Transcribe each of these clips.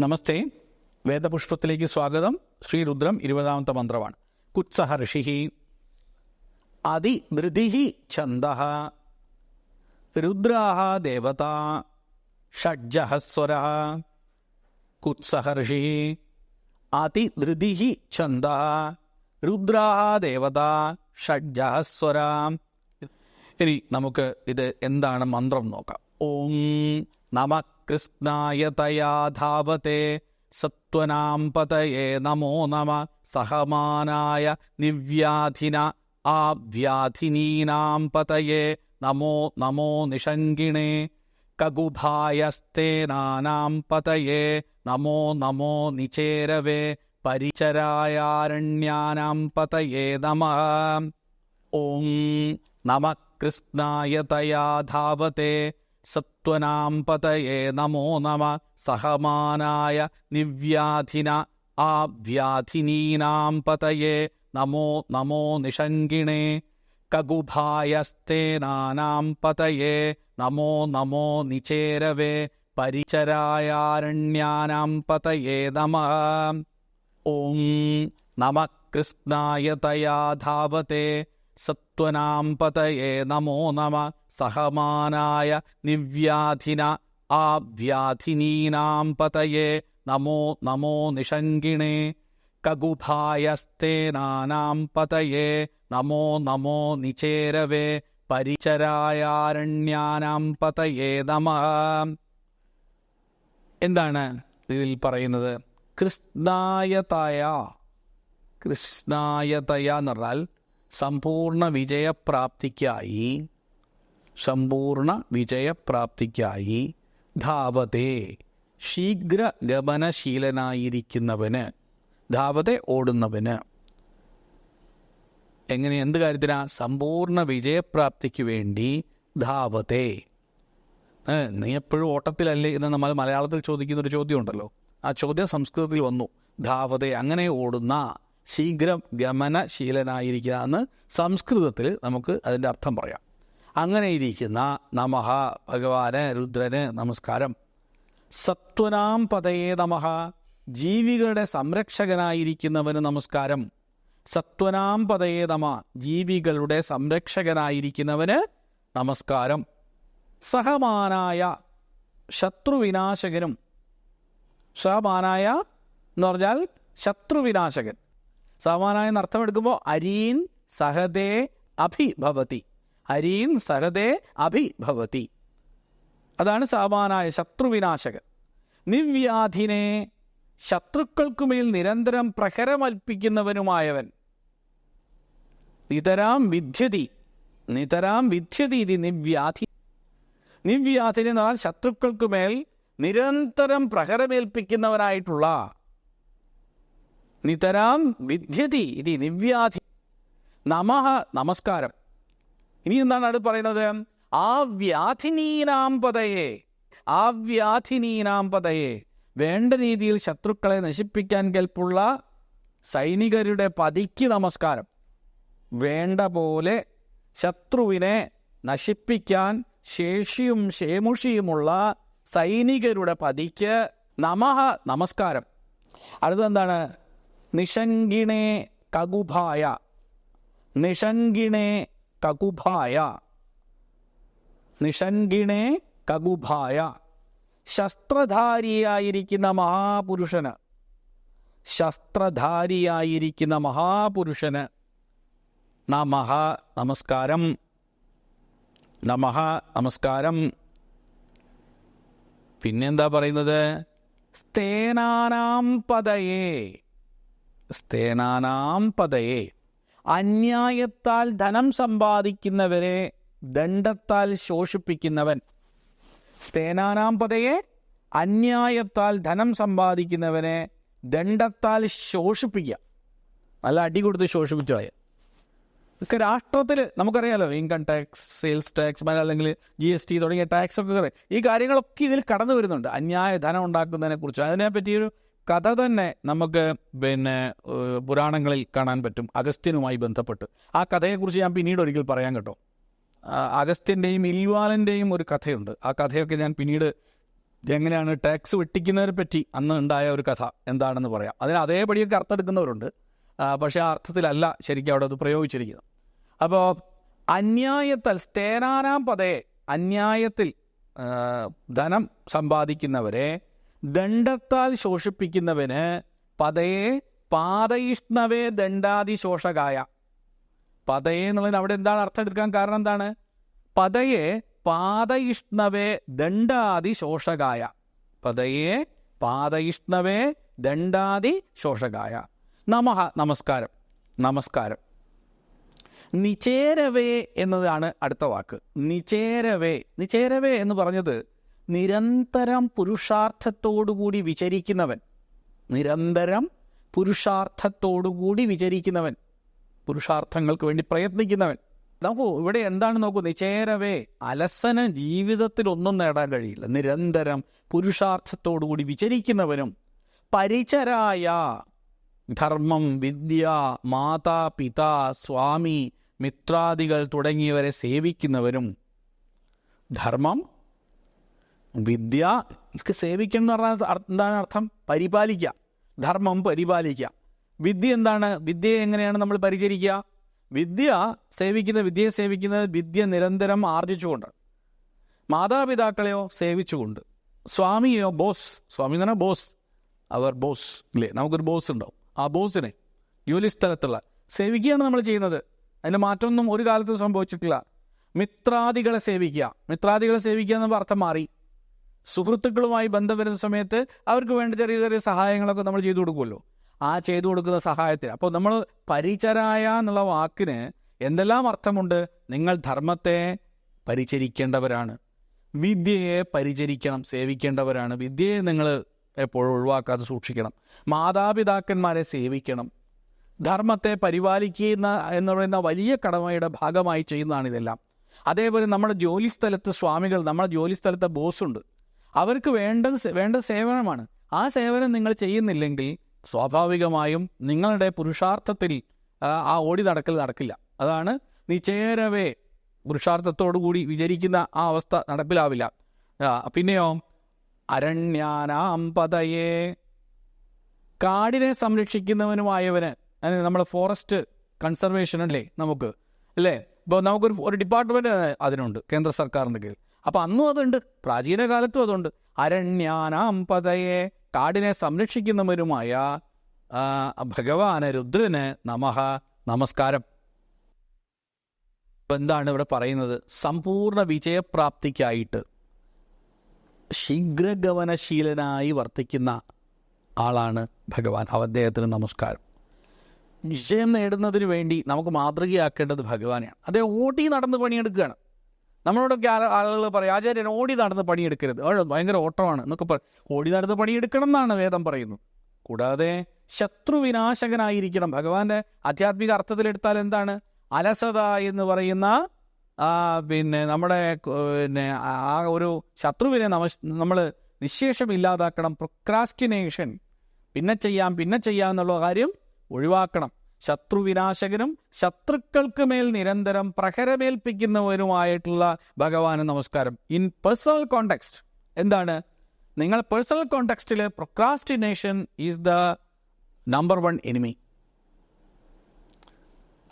നമസ്തേ. വേദപുഷ്പത്തിലേക്ക് സ്വാഗതം. ശ്രീ ശ്രീരുദ്രം ഇരുപതാമത്തെ മന്ത്രമാണ്. കുത്സഹ ഋഷി അതിധൃതി ഛന്ദ. രുദ്രാഹ ദേവത. ഷഡ്ജഹസ്വര കുത്സഹ ഋഷി. അതിധൃതി ഛന്ദ. രുദ്രാഹ ദേവത. ഷഡ്ജഹസ്വര ഇനി നമുക്ക് ഇത് എന്താണ് മന്ത്രം നോക്കാം. ഓം നമ കൃഷ്ണായ തയാ ധാവത്തെ സത്വനാം പതയേ നമോ നമ. സഹമാനായ നിവ്യാധിന ആവ്യാധിനീനാം പതയേ നമോ നമോ നിഷങ്കിണേ കകുഭായസ്തേനാനാം പതയേ നമോ നമോ നിചേരവേ. പരിചരായാരണ്യാനാം പതയേ നമഃ. ഓം നമ കൃഷ്ണായ തയാ ധാവത്തെ സത്വനാം പതയേ നമോ നമ സഹമാനായ നിവ്യാധിന ആവ്യാധിനീനാം പതയേ നമോ നമോ നിഷങ്കിണേ കകുഭായസ്തേനാനാം പതയേ നമോ നമോ നിചേരവേ പരിചരായാരണ്യാനാം പതയേ നമഃ. ഓം നമ കൃഷ്ണായ തയാ ധാവത്തെ സത്വനാം പതയേ നമോ നമ. സഹമാനായ നിവ്യാധിന ആവ്യാധിനീനാം പതയേ നമോ നമോ നിഷങ്കിണേ കകുഭായസ്തേനാനാം പതയേ നമോ നമോ നിചേരവേ. പരിചരായാരണ്യാനാം പതയേ നമ. എന്താണ് ഇതിൽ പറയുന്നത്? കൃഷ്ണായതയ. കൃഷ്ണായതയ എന്ന് പറഞ്ഞാൽ സമ്പൂർണ വിജയപ്രാപ്തിക്കായി സമ്പൂർണ വിജയപ്രാപ്തിക്കായി ധാവതേ ശീഘ്ര ഗമനശീലനായിരിക്കുന്നവന് ധാവതെ ഓടുന്നവന്. എങ്ങനെ എന്ത് കാര്യത്തിനാ? സമ്പൂർണ വിജയപ്രാപ്തിക്ക് വേണ്ടി ധാവതേ. ഏ, നീ എപ്പോഴും ഓട്ടത്തിലല്ലേ എന്ന് നമ്മൾ മലയാളത്തിൽ ചോദിക്കുന്ന ഒരു ചോദ്യമുണ്ടല്ലോ. ആ ചോദ്യം സംസ്കൃതത്തിൽ വന്നു. ധാവതെ അങ്ങനെ ഓടുന്ന ശീഘ്രം ഗമനശീലനായിരിക്കുക എന്ന് സംസ്കൃതത്തിൽ നമുക്ക് അതിന്റെ അർത്ഥം പറയാം. അങ്ങനെ ഇരിക്കുന്ന നമഹ ഭഗവാന് രുദ്രന് നമസ്കാരം. സത്വനാം പതയേ നമഹ ജീവികളുടെ സംരക്ഷകനായിരിക്കുന്നവന് നമസ്കാരം. സത്വനാം പതയേ നമ. ജീവികളുടെ സംരക്ഷകനായിരിക്കുന്നവന് നമസ്കാരം. സഹമാനായ ശത്രുവിനാശകനും. സഹമാനായ എന്ന് പറഞ്ഞാൽ ശത്രുവിനാശകൻ. സഹമാനായ അർത്ഥം എടുക്കുമ്പോൾ അരീൻ സഹദേ അഭിഭവതി അരീൻ സഹദേ അഭിഭവതി അതാണ് സാമാനായ ശത്രുവിനാശകൻ. നിവ്യാധിനെ ശത്രുക്കൾക്കുമേൽ നിരന്തരം പ്രഹരമൽപ്പിക്കുന്നവനുമായവൻ. നിതരാം വിദ്യതി നിതരാം വിദ്യതി ഇതി നിവ്യാധി. നിവ്യാധിനെ എന്നാൽ ശത്രുക്കൾക്കുമേൽ നിരന്തരം പ്രഹരമേൽപ്പിക്കുന്നവനായിട്ടുള്ള നിതരാം വിദ്യതി ഇതി നിവ്യാധി. നമഹ നമസ്കാരം. ഇനി എന്താണ് അടുത്ത് പറയുന്നത്? ആ വ്യാധിനീനാം പതയെ. ആ വ്യാധിനീനാം പതയെ. വേണ്ട രീതിയിൽ ശത്രുക്കളെ നശിപ്പിക്കാൻ കെൽപ്പുള്ള സൈനികരുടെ പതിക്ക് നമസ്കാരം. വേണ്ട പോലെ ശത്രുവിനെ നശിപ്പിക്കാൻ ശേഷിയും ശേമുഷിയുമുള്ള സൈനികരുടെ പതിക്ക് നമഹ നമസ്കാരം. അടുത്തെന്താണ് നിഷങ്കിണേ കകുഭായ. നിഷങ്കിണേ കകുഭായ. നിഷങ്കിണേ കകുഭായ. ശസ്ത്രധാരിയായിരിക്കുന്ന മഹാപുരുഷന്. ശസ്ത്രധാരിയായിരിക്കുന്ന മഹാപുരുഷന്. നമഹ നമസ്കാരം. നമഹ നമസ്കാരം. പിന്നെന്താ പറയുന്നത്? സ്തേനാനാം പതയേ സ്തേനാനാം പതയെ അന്യായത്താൽ ധനം സമ്പാദിക്കുന്നവരെ ദണ്ഡത്താൽ ശോഷിപ്പിക്കുന്നവൻ. സ്തേനാനാം പതയെ അന്യായത്താൽ ധനം സമ്പാദിക്കുന്നവനെ ദണ്ഡത്താൽ ശോഷിപ്പിക്കുക നല്ല അടി കൊടുത്ത് ശോഷിപ്പിച്ചു കളയുക ഇതൊക്കെ രാഷ്ട്രത്തിൽ നമുക്കറിയാലോ ഇൻകം ടാക്സ് സെയിൽസ് ടാക്സ് അല്ലെങ്കിൽ ജി എസ് ടി തുടങ്ങിയ ടാക്സ് ഒക്കെ ഈ കാര്യങ്ങളൊക്കെ ഇതിൽ കടന്നു വരുന്നുണ്ട്. അന്യായ ധനം ഉണ്ടാക്കുന്നതിനെ കുറിച്ച് അതിനെപ്പറ്റിയൊരു കഥ തന്നെ നമുക്ക് പിന്നെ പുരാണങ്ങളിൽ കാണാൻ പറ്റും. അഗസ്ത്യനുമായി ബന്ധപ്പെട്ട്. ആ കഥയെക്കുറിച്ച് ഞാൻ പിന്നീട് ഒരിക്കൽ പറയാൻ കേട്ടോ. അഗസ്ത്യന്റെയും ഇൽവാലന്റെയും ഒരു കഥയുണ്ട്. ആ കഥയൊക്കെ ഞാൻ പിന്നീട് എങ്ങനെയാണ് ടാക്സ് വെട്ടിക്കുന്നതിനെ പറ്റി അന്ന് ഉണ്ടായ ഒരു കഥ എന്താണെന്ന് പറയാം. അതിന് അതേപടിയൊക്കെ അർത്ഥം എടുക്കുന്നവരുണ്ട് പക്ഷേ ആ അർത്ഥത്തിലല്ല ശരിക്കും അവിടെ അത് പ്രയോഗിച്ചിരിക്കുന്നത്. അപ്പോൾ അന്യായത്താൽ സ്തേനാനാം പതയെ അന്യായത്തിൽ ധനം സമ്പാദിക്കുന്നവരെ ദണ്ഡത്താൽ ശോഷിപ്പിക്കുന്നവന് പതയെ പാതയിഷ്ണവേ ദണ്ഡാതി ശോഷകായ. പതയെ എന്നുള്ളതിന് അവിടെ എന്താണ് അർത്ഥം എടുക്കാൻ കാരണം എന്താണ്? പതയെ പാതയിഷ്ണവേ ദണ്ഡാതി ശോഷകായ. പതയെ പാതയിഷ്ണവേ ദണ്ഡാതി ശോഷകായ. നമഹ നമസ്കാരം നമസ്കാരം. നിചേരവേ എന്നതാണ് അടുത്ത വാക്ക്. നിചേരവേ നിചേരവേ എന്ന് പറഞ്ഞത് നിരന്തരം പുരുഷാർത്ഥത്തോടുകൂടി വിചരിക്കുന്നവൻ. നിരന്തരം പുരുഷാർത്ഥത്തോടുകൂടി വിചരിക്കുന്നവൻ. പുരുഷാർത്ഥങ്ങൾക്ക് വേണ്ടി പ്രയത്നിക്കുന്നവൻ. നോക്കൂ ഇവിടെ എന്താണ് നോക്കൂ നിചേരവേ അലസന ജീവിതത്തിൽ ഒന്നും നേടാൻ കഴിയില്ല. നിരന്തരം പുരുഷാർത്ഥത്തോടുകൂടി വിചരിക്കുന്നവനും പരിചരായ ധർമ്മം വിദ്യ മാതാ പിതാ സ്വാമി മിത്രാദികൾ തുടങ്ങിയവരെ സേവിക്കുന്നവരും ധർമ്മം വിദ്യ സേവിക്കണം എന്ന് പറഞ്ഞാൽ എന്താണ് അർത്ഥം? പരിപാലിക്കുക. ധർമ്മം പരിപാലിക്കുക. വിദ്യ എന്താണ്? വിദ്യയെ എങ്ങനെയാണ് നമ്മൾ പരിചരിക്കുക? വിദ്യ സേവിക്കുന്ന വിദ്യയെ സേവിക്കുന്നത് വിദ്യ നിരന്തരം ആർജിച്ചുകൊണ്ട് മാതാപിതാക്കളെയോ സേവിച്ചുകൊണ്ട് സ്വാമിയോ ബോസ് സ്വാമി എന്ന് പറഞ്ഞാൽ ബോസ് അവർ ബോസ് ഇല്ലേ? നമുക്കൊരു ബോസ് ഉണ്ടാവും. ആ ബോസിനെ ജോലി സ്ഥലത്തുള്ള സേവിക്കുകയാണ് നമ്മൾ ചെയ്യുന്നത്. അതിന്റെ മാറ്റമൊന്നും ഒരു കാലത്തും സംഭവിച്ചിട്ടില്ല. മിത്രാദികളെ സേവിക്കുക. മിത്രാദികളെ സേവിക്കുക എന്നുള്ള അർത്ഥം മാറി. സുഹൃത്തുക്കളുമായി ബന്ധം വരുന്ന സമയത്ത് അവർക്ക് വേണ്ട ചെറിയ ചെറിയ സഹായങ്ങളൊക്കെ നമ്മൾ ചെയ്തു കൊടുക്കുമല്ലോ. ആ ചെയ്തു കൊടുക്കുന്ന സഹായത്തിന്. അപ്പോൾ നമ്മൾ പരിചരായ എന്നുള്ള വാക്കിന് എന്തെല്ലാം അർത്ഥമുണ്ട്? നിങ്ങൾ ധർമ്മത്തെ പരിചരിക്കേണ്ടവരാണ്. വിദ്യയെ പരിചരിക്കണം സേവിക്കേണ്ടവരാണ്. വിദ്യയെ നിങ്ങൾ എപ്പോഴും ഒഴിവാക്കാതെ സൂക്ഷിക്കണം. മാതാപിതാക്കന്മാരെ സേവിക്കണം. ധർമ്മത്തെ പരിപാലിക്കുന്ന എന്ന് പറയുന്ന വലിയ കടമയുടെ ഭാഗമായി ചെയ്യുന്നതാണ് ഇതെല്ലാം. അതേപോലെ നമ്മുടെ ജോലി സ്ഥലത്ത് സ്വാമികൾ നമ്മുടെ ജോലി സ്ഥലത്തെ ബോസുണ്ട്. അവർക്ക് വേണ്ട വേണ്ട സേവനമാണ്. ആ സേവനം നിങ്ങൾ ചെയ്യുന്നില്ലെങ്കിൽ സ്വാഭാവികമായും നിങ്ങളുടെ പുരുഷാർത്ഥത്തിൽ ആ, ഓടി നടക്കൽ നടക്കില്ല. അതാണ് നിശ്ചയരവേ പുരുഷാർത്ഥത്തോടു കൂടി വിചരിക്കുന്ന ആ അവസ്ഥ നടപ്പിലാവില്ല. പിന്നെയോ അരണ്യാനാം പതയെ. കാടിനെ സംരക്ഷിക്കുന്നവനുമായവന് അതിന് നമ്മുടെ ഫോറസ്റ്റ് കൺസർവേഷൻ അല്ലേ നമുക്ക് അല്ലേ? ഇപ്പോൾ നമുക്കൊരു ഒരു ഡിപ്പാർട്ട്മെന്റ് അതിനുണ്ട് കേന്ദ്ര സർക്കാരിന്റെ കീഴിൽ. അപ്പം അന്നും അതുണ്ട്. പ്രാചീന കാലത്തും അതുണ്ട്. അരണ്യാനാം പതയെ കാടിനെ സംരക്ഷിക്കുന്നവരുമായ ഭഗവാന് രുദ്രന് നമഹ നമസ്കാരം. എന്താണ് ഇവിടെ പറയുന്നത്? സമ്പൂർണ വിജയപ്രാപ്തിക്കായിട്ട് ശീഘ്രഗവനശീലനായി വർത്തിക്കുന്ന ആളാണ് ഭഗവാൻ. അദ്ദേഹത്തിന് നമസ്കാരം. വിജയം നേടുന്നതിന് വേണ്ടി നമുക്ക് മാതൃകയാക്കേണ്ടത് ഭഗവാനെയാണ്. അദ്ദേഹം ഓടി നടന്ന് പണിയെടുക്കുകയാണ്. നമ്മളോടൊക്കെ ആള- ആളുകൾ പറയും ആചാര്യൻ ഓടി നടന്ന് പണിയെടുക്കരുത്. ഭയങ്കര ഓട്ടമാണ് എന്നൊക്കെ പറ ഓടി നടന്ന് പണിയെടുക്കണം എന്നാണ് വേദം പറയുന്നത്. കൂടാതെ ശത്രുവിനാശകനായിരിക്കണം. ഭഗവാന്റെ ആധ്യാത്മിക അർത്ഥത്തിലെടുത്താൽ എന്താണ്? അലസത എന്ന് പറയുന്ന പിന്നെ നമ്മുടെ പിന്നെ ആ ഒരു ശത്രുവിനെ നമ നമ്മൾ നിശേഷം ഇല്ലാതാക്കണം. പ്രൊക്രാസ്റ്റിനേഷൻ പിന്നെ ചെയ്യാം പിന്നെ ചെയ്യാം എന്നുള്ള കാര്യം ഒഴിവാക്കണം. ശത്രുവിനാശകനും ശത്രുക്കൾക്ക് മേൽ നിരന്തരം പ്രഹരമേൽപ്പിക്കുന്നവരുമായിട്ടുള്ള ഭഗവാന് നമസ്കാരം. ഇൻ പേഴ്സണൽ കോണ്ടെക്സ്റ്റ് എന്താണ്? നിങ്ങൾ personal കോണ്ടെക്സ്റ്റിൽ procrastination is the number one enemy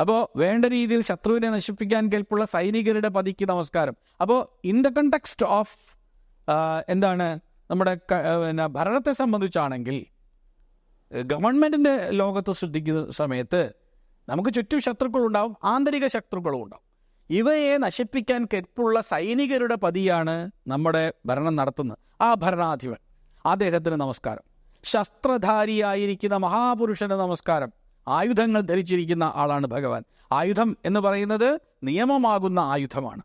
അപ്പോൾ വേണ്ട രീതിയിൽ ശത്രുവിനെ നശിപ്പിക്കാൻ കേൾപ്പുള്ള സൈനികരുടെ പതിക്ക് നമസ്കാരം. അപ്പോൾ ഇൻ ദ കണ്ടെക്സ്റ്റ് ഓഫ് എന്താണ്? നമ്മുടെ പിന്നെ ഭരണത്തെ സംബന്ധിച്ചാണെങ്കിൽ ഗവൺമെന്റിന്റെ ലോകത്ത് ശ്രദ്ധിക്കുന്ന സമയത്ത് നമുക്ക് ചുറ്റും ശത്രുക്കളുണ്ടാവും ആന്തരിക ശത്രുക്കളും ഉണ്ടാവും ഇവയെ നശിപ്പിക്കാൻ കെട്ടുള്ള സൈനികരുടെ പതിയാണ് നമ്മുടെ ഭരണം നടത്തുന്നത്. ആ ഭരണാധിപൻ അദ്ദേഹത്തിന് നമസ്കാരം. ശസ്ത്രധാരിയായിരിക്കുന്ന മഹാപുരുഷന് നമസ്കാരം. ആയുധങ്ങൾ ധരിച്ചിരിക്കുന്ന ആളാണ് ഭഗവാൻ. ആയുധം എന്ന് പറയുന്നത് നിയമമാകുന്ന ആയുധമാണ്.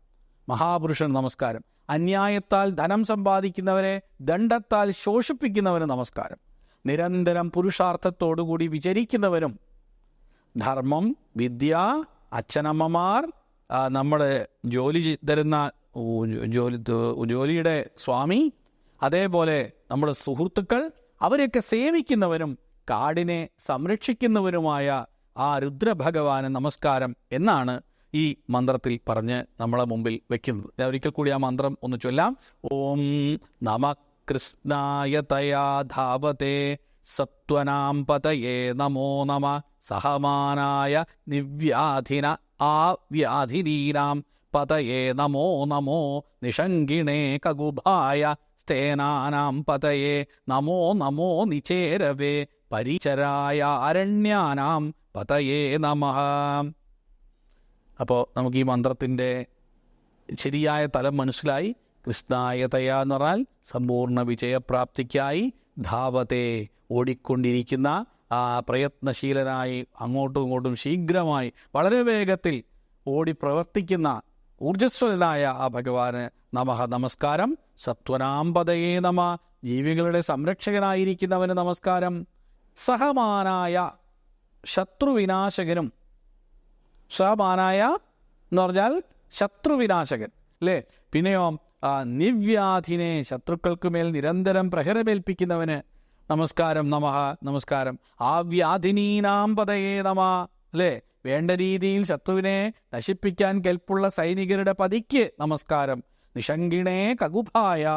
മഹാപുരുഷൻ നമസ്കാരം. അന്യായത്താൽ ധനം സമ്പാദിക്കുന്നവരെ ദണ്ഡത്താൽ ശോഷിപ്പിക്കുന്നവന് നമസ്കാരം. നിരന്തരം പുരുഷാർത്ഥത്തോടുകൂടി വിചരിക്കുന്നവരും ധർമ്മം വിദ്യ അച്ഛനമ്മമാർ നമ്മുടെ ജോലി തരുന്ന ജോലി ജോലിയുടെ സ്വാമി അതേപോലെ നമ്മുടെ സുഹൃത്തുക്കൾ അവരെയൊക്കെ സേവിക്കുന്നവരും കാടിനെ സംരക്ഷിക്കുന്നവരുമായ ആ രുദ്രഭഗവാന് നമസ്കാരം എന്നാണ് ഈ മന്ത്രത്തിൽ പറഞ്ഞ് നമ്മളെ മുമ്പിൽ വെക്കുന്നത്. ഒരിക്കൽ കൂടി ആ മന്ത്രം ഒന്ന് ചൊല്ലാം. ഓം നമ കൃഷ്ണായ തയാ ധാവത്തെ സത്വനാം പതയേ നമോ നമ. സഹമാനായ നിവ്യാധിന ആ വ്യാധിനീനാം പതയേ നമോ നമോ. നിഷങ്കിണേ കകുഭായ സ്തേനാനാം പതയേ നമോ നമോ നിചേരവേ. പരിചരായ അരണ്യാനാം പതയേ നമ. അപ്പോൾ നമുക്ക് ഈ മന്ത്രത്തിന്റെ ശരിയായ തലം മനസ്സിലായി. കൃഷ്ണായ തയാ എന്ന് പറഞ്ഞാൽ സമ്പൂർണ വിജയപ്രാപ്തിക്കായി ധാവത്തെ ഓടിക്കൊണ്ടിരിക്കുന്ന ആ പ്രയത്നശീലനായി അങ്ങോട്ടും ഇങ്ങോട്ടും ശീഘ്രമായി വളരെ വേഗത്തിൽ ഓടി പ്രവർത്തിക്കുന്ന ഊർജസ്വലനായ ആ ഭഗവാന് നമഹ നമസ്കാരം. സത്വനാമ്പതയേ നമ. ജീവികളുടെ സംരക്ഷകനായിരിക്കുന്നവന് നമസ്കാരം. സഹമാനായ ശത്രുവിനാശകനും. സഹമാനായ എന്ന് പറഞ്ഞാൽ ശത്രുവിനാശകൻ അല്ലേ? പിന്നെയോ നിവ്യാധിനെ ശത്രുക്കൾക്ക് മേൽ നിരന്തരം പ്രഹരമേൽപ്പിക്കുന്നവന് നമസ്കാരം നമഹ നമസ്കാരം. ആ വ്യാധിനീനാം പതയേ നമ അല്ലേ? വേണ്ട രീതിയിൽ ശത്രുവിനെ നശിപ്പിക്കാൻ കെൽപ്പുള്ള സൈനികരുടെ പതിക്ക് നമസ്കാരം. നിഷങ്കിണേ കകുഭായ.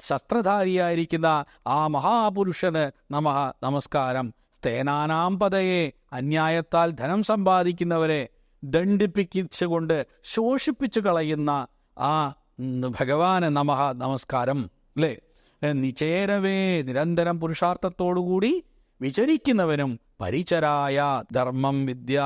ശസ്ത്രധാരിയായിരിക്കുന്ന ആ മഹാപുരുഷന് നമഃ നമസ്കാരം. സ്തേനാനാം പതയെ അന്യായത്താൽ ധനം സമ്പാദിക്കുന്നവരെ ദണ്ഡിപ്പിച്ചുകൊണ്ട് ശോഷിപ്പിച്ചു കളയുന്ന ആ ഭഗവാന് നമഹ നമസ്കാരം അല്ലേ നിചേരവേ നിരന്തരം പുരുഷാർത്ഥത്തോടുകൂടി വിചരിക്കുന്നവനും പരിചരായ ധർമ്മം വിദ്യ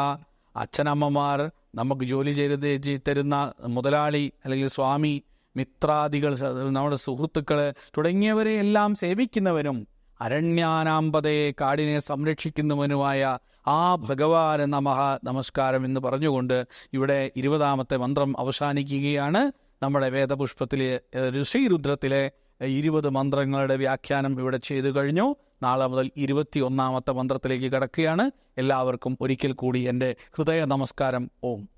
അച്ഛനമ്മമാർ നമുക്ക് ജോലി ചെയ്ത് തരുന്ന മുതലാളി അല്ലെങ്കിൽ സ്വാമി മിത്രാദികൾ നമ്മുടെ സുഹൃത്തുക്കൾ തുടങ്ങിയവരെ എല്ലാം സേവിക്കുന്നവനും അരണ്യാനാമ്പതയെ കാടിനെ സംരക്ഷിക്കുന്നവനുമായ ആ ഭഗവാന് നമഹ നമസ്കാരം എന്ന് പറഞ്ഞുകൊണ്ട് ഇവിടെ ഇരുപതാമത്തെ മന്ത്രം അവസാനിക്കുകയാണ്. നമ്മുടെ വേദപുഷ്പത്തിലെ ഋഷി ഋഷിരുദ്രത്തിലെ ഇരുപത് മന്ത്രങ്ങളുടെ വ്യാഖ്യാനം ഇവിടെ ചെയ്തു കഴിഞ്ഞു. നാളെ മുതൽ ഇരുപത്തി ഒന്നാമത്തെ മന്ത്രത്തിലേക്ക് കടക്കുകയാണ്. എല്ലാവർക്കും ഒരിക്കൽ കൂടി എന്റെ ഹൃദയ നമസ്കാരം. ഓം.